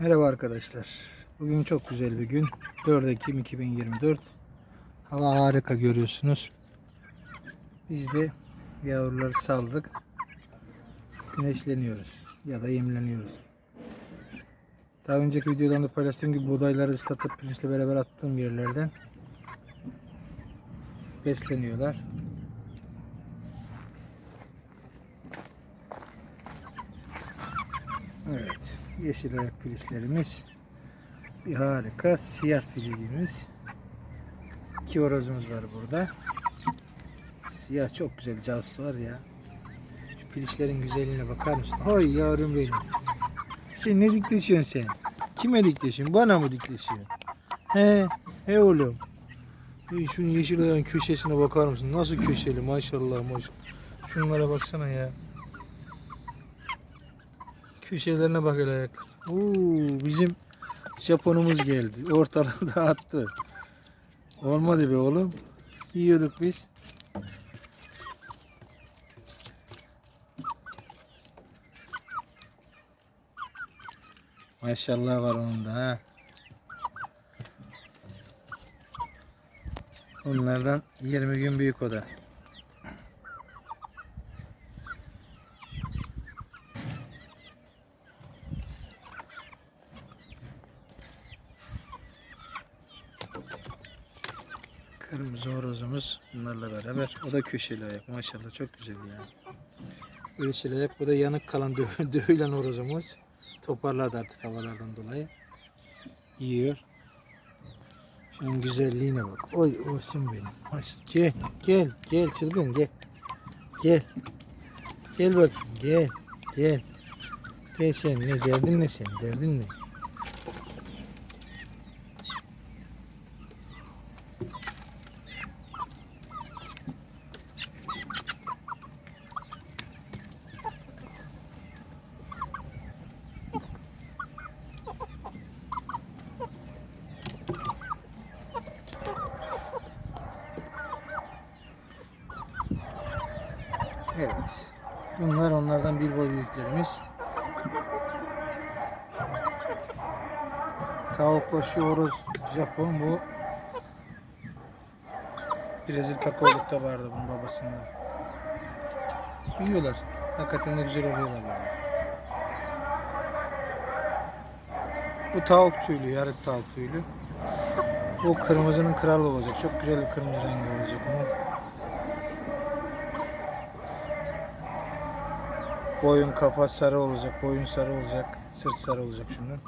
Merhaba arkadaşlar. Bugün çok güzel bir gün. 4 Ekim 2024. Hava harika görüyorsunuz. Biz de yavruları saldık. Güneşleniyoruz ya da yemleniyoruz. Daha önceki videolarımda paylaştığım gibi buğdayları ıslatıp pirinçle beraber attığım yerlerden besleniyorlar. Evet, yeşil ayak pilislerimiz. Bir harika siyah filimiz. İki horozumuz var burada. Siyah çok güzel cavs var ya. Şu pilişlerin güzelliğine bakar mısın? Oy yavrum benim. Sen ne dikleşiyorsun sen? Kime dikleşiyorsun? Bana mı dikleşiyorsun? He, he oğlum. Şunun yeşil ayağın köşesine bakar mısın? Nasıl köşeli maşallah maşallah. Şunlara baksana ya. Köşelerine bak hele ayak. Bizim Japonumuz geldi. Ortalığı dağıttı. Olmadı be oğlum. Yiyorduk biz. Maşallah var onun da ha. Onlardan 20 gün büyük o da. Kırmızı horozumuz bunlarla beraber. O da köşeli ayak maşallah çok güzel ya. Köşeli ayak bu da yanık kalan dö dövülen horozumuz. Toparladı artık havalardan dolayı. Yiyor. Şunun güzelliğine bak. Oy olsun benim. Gel gel gel çılgın gel. Gel. Gel bak gel gel. Gel sen ne derdin ne sen derdin ne? Evet. Bunlar onlardan bir boy büyüklerimiz. Tavukla şu horoz Japon bu. Brezil kakaolukta vardı bunun babasında. Büyüyorlar. Hakikaten de güzel oluyorlar yani. Bu tavuk tüylü, yarık tavuk tüylü. Bu kırmızının kralı olacak. Çok güzel bir kırmızı rengi olacak onun. Boyun kafa sarı olacak, boyun sarı olacak, sırt sarı olacak şunun.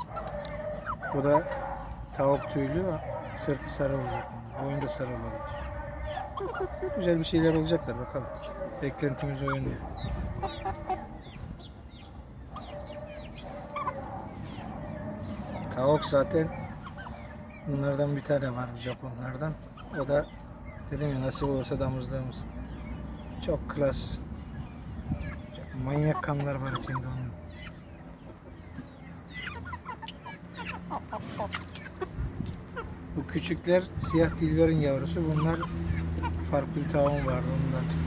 Bu da tavuk tüylü, sırtı sarı olacak. Boyun da sarı olacak. Güzel bir şeyler olacaklar bakalım. Beklentimiz o. Tavuk zaten bunlardan bir tane var Japonlardan. O da dedim ya nasip olursa damızlığımız. Çok klas. Manyak kanlar var içinde onun. Bu küçükler siyah dilberin yavrusu. Bunlar farklı bir tavuğum vardı ondan çıktı.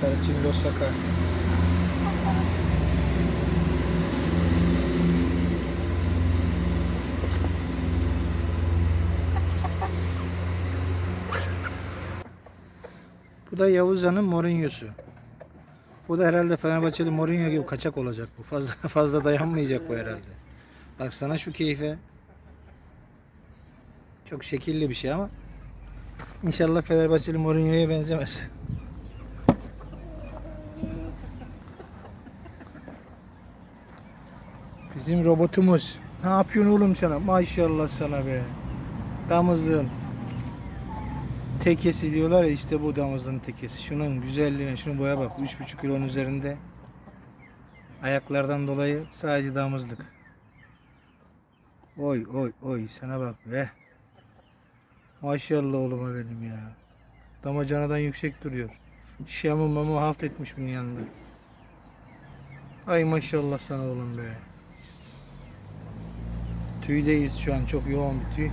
Sarı Çinli Bu da Yavuza'nın Mourinho'su. Bu da herhalde Fenerbahçeli Mourinho gibi kaçak olacak bu. Fazla fazla dayanmayacak bu herhalde. Baksana şu keyfe. Çok şekilli bir şey ama İnşallah Fenerbahçeli Mourinho'ya benzemez. Bizim robotumuz. Ne yapıyorsun oğlum sana? Maşallah sana be. Damızlığın tekesi diyorlar ya işte bu damızlığın tekesi. Şunun güzelliğine, şunun boya bak. 3,5 kilonun üzerinde. Ayaklardan dolayı sadece damızlık. Oy oy oy sana bak be. Maşallah oğluma benim ya. Damacanadan yüksek duruyor. Şamı mamı halt etmiş bunun yanında. Ay maşallah sana oğlum be. Tüydeyiz şu an çok yoğun bir tüy.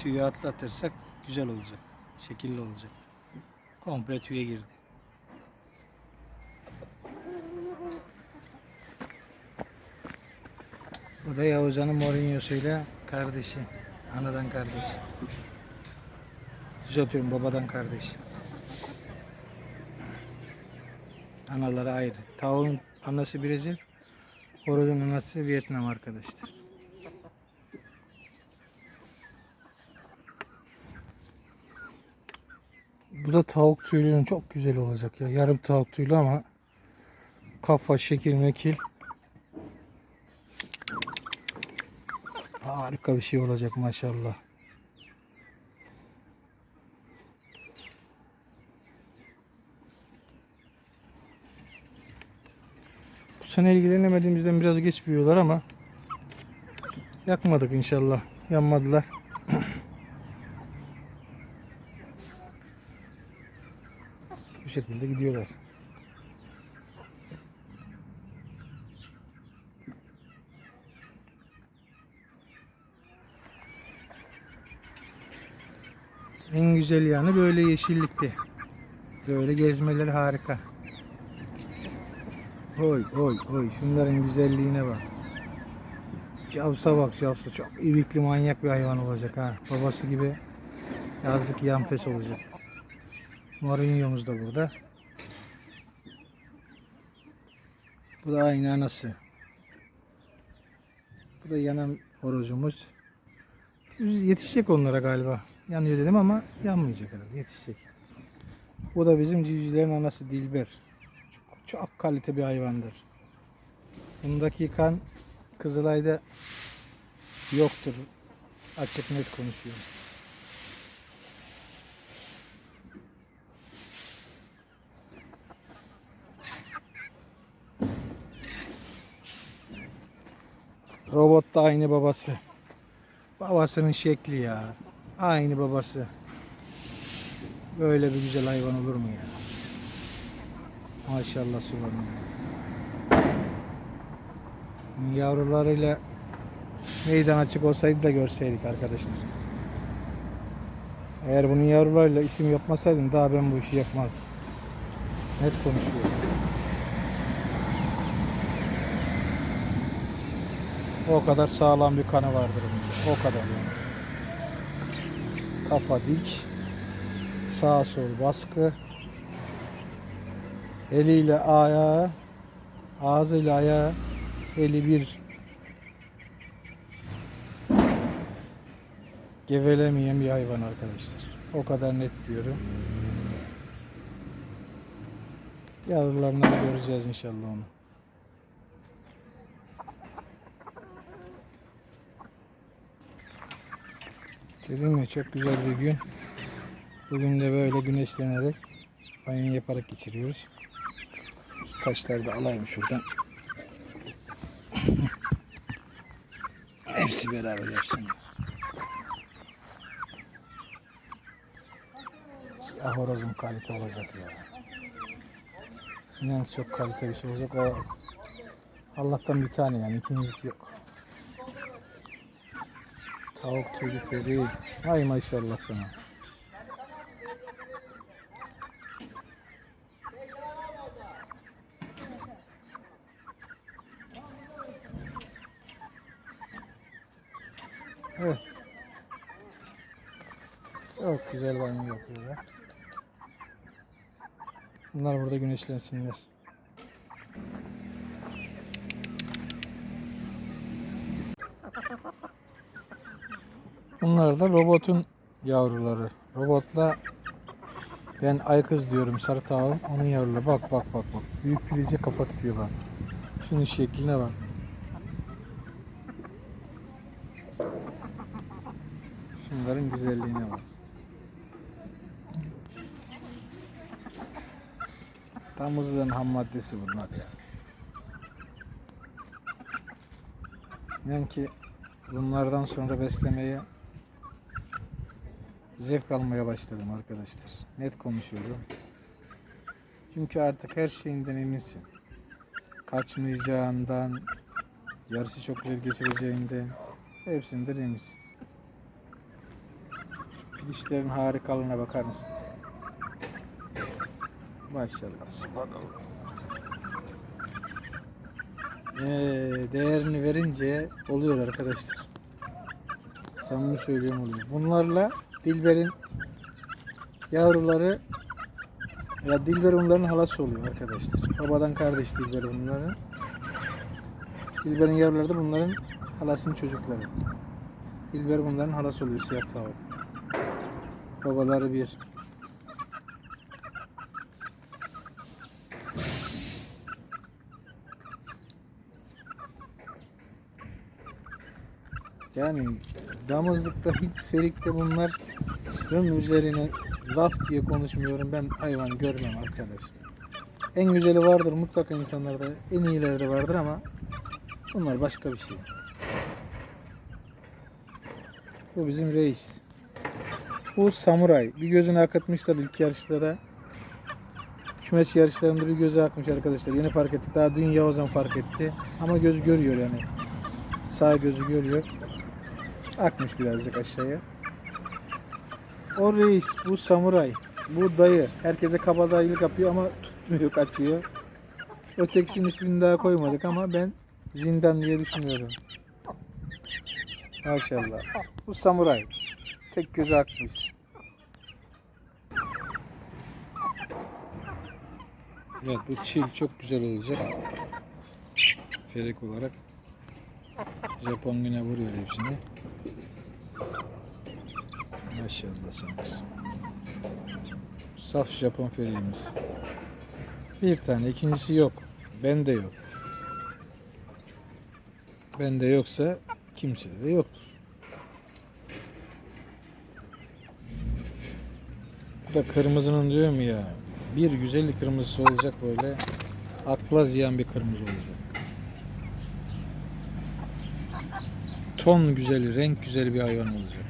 Tüyü atlatırsak güzel olacak. Şekilli olacak. Komple tüye girdi. Bu da Yavuzcan'ın Mourinho'suyla kardeşi. Anadan kardeşi. Düzeltiyorum babadan kardeşi. Anaları ayrı. Tavuğun anası Brezil, horozun anası Vietnam arkadaşlar. Bu da tavuk tüylünün çok güzel olacak ya. Yarım tavuk tüylü ama kafa, şekil, mekil. Harika bir şey olacak maşallah. Bu sene ilgilenemediğimizden biraz geç büyüyorlar ama yakmadık inşallah. Yanmadılar. Bu şekilde gidiyorlar. En güzel yanı böyle yeşillikti. Böyle gezmeleri harika. Oy oy oy şunların güzelliğine bak. Cavsa bak Cavsa çok ivikli manyak bir hayvan olacak ha. Babası gibi yazlık yanfes olacak. Mourinho'muz da burada. Bu da aynı anası. Bu da yanan horozumuz. Yetişecek onlara galiba. Yanıyor dedim ama yanmayacak herhalde. Yetişecek. Bu da bizim civcivlerin anası Dilber. Çok, çok kalite bir hayvandır. Bundaki kan Kızılay'da yoktur. Açık net konuşuyorum. Robot da aynı babası. Babasının şekli ya. Aynı babası. Böyle bir güzel hayvan olur mu ya? Maşallah subhanallah. Yavrularıyla meydan açık olsaydı da görseydik arkadaşlar. Eğer bunun yavrularıyla isim yapmasaydım daha ben bu işi yapmazdım. Net konuşuyorum. O kadar sağlam bir kanı vardır bunda. O kadar yani. Kafa dik. Sağ sol baskı. Eliyle ayağı, ağzıyla ayağı, eli bir. Gevelemeyen bir hayvan arkadaşlar. O kadar net diyorum. Yavrularını göreceğiz inşallah onu. Dedim ya çok güzel bir gün. Bugün de böyle güneşlenerek banyo yaparak geçiriyoruz. Şu taşları da alayım şuradan. Hepsi beraber yapsınlar. Siyah horozum kalite olacak ya. İnan çok kalite bir şey olacak. O Allah'tan bir tane yani ikincisi yok. Tavuk tüylü feri. Ay maşallah sana. Evet. Çok güzel banyo yapıyorlar. Bunlar burada güneşlensinler. Bunlar da robotun yavruları. Robotla ben aykız diyorum sarı tavuğum. Onun yavruları. Bak bak bak bak. Büyük pilice kafa tutuyor bak. Şunun şekline bak. Şunların güzelliğine bak. Tam hızlıdan ham maddesi bunlar ya. İnan ki bunlardan sonra beslemeye zevk almaya başladım arkadaşlar. Net konuşuyorum. Çünkü artık her şeyinden eminsin. Kaçmayacağından, yarışı çok güzel geçireceğinden hepsinden eminsin. Şu Pilişlerin harikalığına bakar mısın? Maşallah. Subhanallah. Ee, değerini verince oluyor arkadaşlar. Samimi söylüyorum oluyor. Bunlarla Dilber'in yavruları ya Dilber onların halası oluyor arkadaşlar. Babadan kardeş Dilber bunların. Dilber'in yavruları da bunların halasının çocukları. Dilber bunların halası oluyor siyah tavuk. Babaları bir. Yani damızlıkta hiç ferikte bunların üzerine laf diye konuşmuyorum. Ben hayvan görmem arkadaş. En güzeli vardır mutlaka insanlarda. En iyileri de vardır ama bunlar başka bir şey. Bu bizim reis. Bu samuray. Bir gözünü akıtmışlar ilk yarışta da. Kümes yarışlarında bir gözü akmış arkadaşlar. Yeni fark etti. Daha dün Yavuzan fark etti. Ama göz görüyor yani. Sağ gözü görüyor. Akmış birazcık aşağıya. O reis, bu samuray, bu dayı. Herkese kabadayılık yapıyor ama tutmuyor, kaçıyor. Ötekisinin ismini daha koymadık ama ben zindan diye düşünüyorum. Maşallah. Bu samuray. Tek gözü akmış. Evet bu çil çok güzel olacak. Ferik olarak. Japon yine vuruyor hepsini. Maşallah sen kızım. Saf Japon feriğimiz. Bir tane, ikincisi yok. Bende yok. Bende yoksa kimsede de yoktur. Bu da kırmızının diyorum ya. Bir güzellik kırmızısı olacak böyle. Akla ziyan bir kırmızı olacak. Ton güzeli, renk güzeli bir hayvan olacak.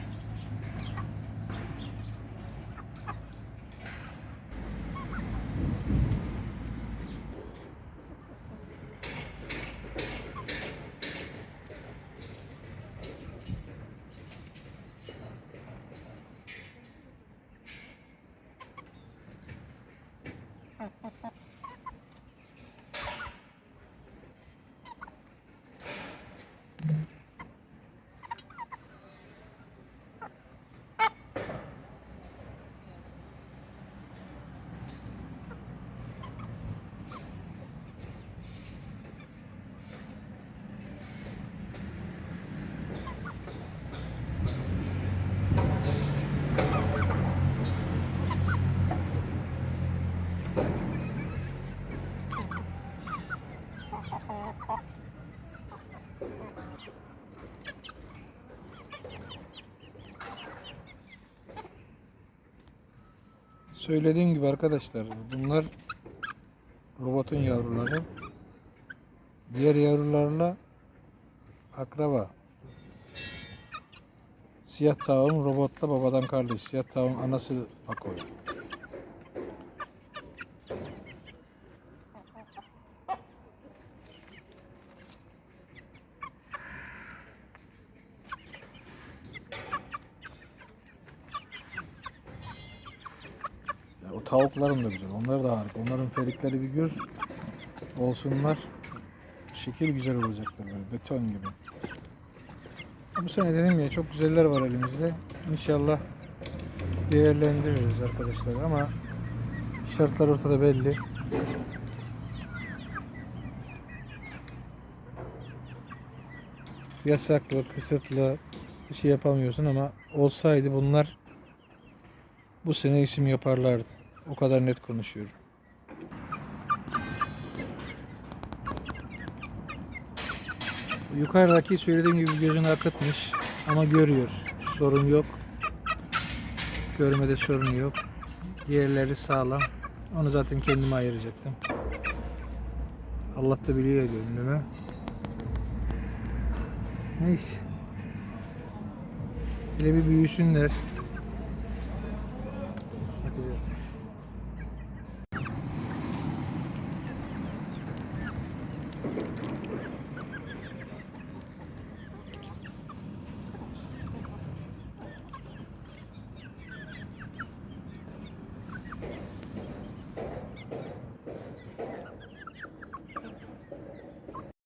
Söylediğim gibi arkadaşlar bunlar robotun yavruları. Diğer yavrularla akraba. Siyah tavuğun robotla babadan kardeş. Siyah tavuğun anası Pakoy. Tavukların da güzel. Onlar da harika. Onların ferikleri bir gör. Olsunlar. Şekil güzel olacaklar böyle. Beton gibi. Bu sene dedim ya çok güzeller var elimizde. İnşallah değerlendiririz arkadaşlar ama şartlar ortada belli. Yasaklı, kısıtlı bir şey yapamıyorsun ama olsaydı bunlar bu sene isim yaparlardı. O kadar net konuşuyorum. Yukarıdaki söylediğim gibi gözünü akıtmış ama görüyoruz. Sorun yok. Görmede sorun yok. Diğerleri sağlam. Onu zaten kendime ayıracaktım. Allah da biliyor gönlümü. Neyse. Hele bir büyüsünler.